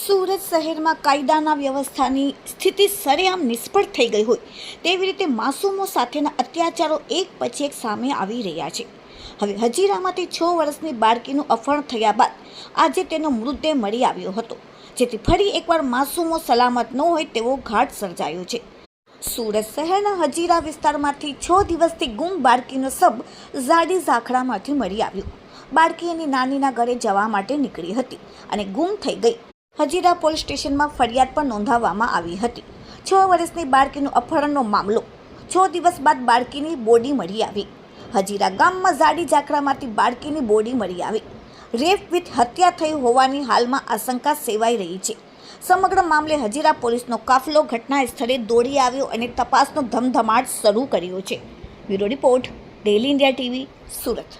સુરત શહેરમાં કાયદાના વ્યવસ્થાની સ્થિતિ સરેઆમ નિષ્ફળ થઈ ગઈ હોય તેવી રીતે માસૂમો સાથેના અત્યાચારો એક પછી એક સામે આવી રહ્યા છે. હવે હજીરામાંથી છ વર્ષની બાળકીનું અફણ થયા બાદ આજે તેનો મૃતદેહ મળી આવ્યો હતો, જેથી ફરી એકવાર માસૂમો સલામત ન હોય તેવો ઘાટ સર્જાયો છે. સુરત શહેરના હજીરા વિસ્તારમાંથી છ દિવસથી ગુમ બાળકીનો સબ ઝાડી ઝાખડામાંથી મળી આવ્યો. બાળકી એની નાનીના ઘરે જવા માટે નીકળી હતી અને ગુમ થઈ ગઈ. હજીરા પોલીસ સ્ટેશનમાં ફરિયાદ પણ નોંધાવવામાં આવી હતી. છ વર્ષની બાળકીનું અપહરણનો મામલો. છ દિવસ બાદ બાળકીની બોડી મળી આવી. હજીરા ગામમાં ઝાડી ઝાકડામાંથી બાળકીની બોડી મળી આવી. રેપ વિથ હત્યા થઈ હોવાની હાલમાં આશંકા સેવાઈ રહી છે. સમગ્ર મામલે હજીરા પોલીસનો કાફલો ઘટના સ્થળે દોડી આવ્યો અને તપાસનો ધમધમાટ શરૂ કર્યો છે. Bureau report daily India TV, Surat.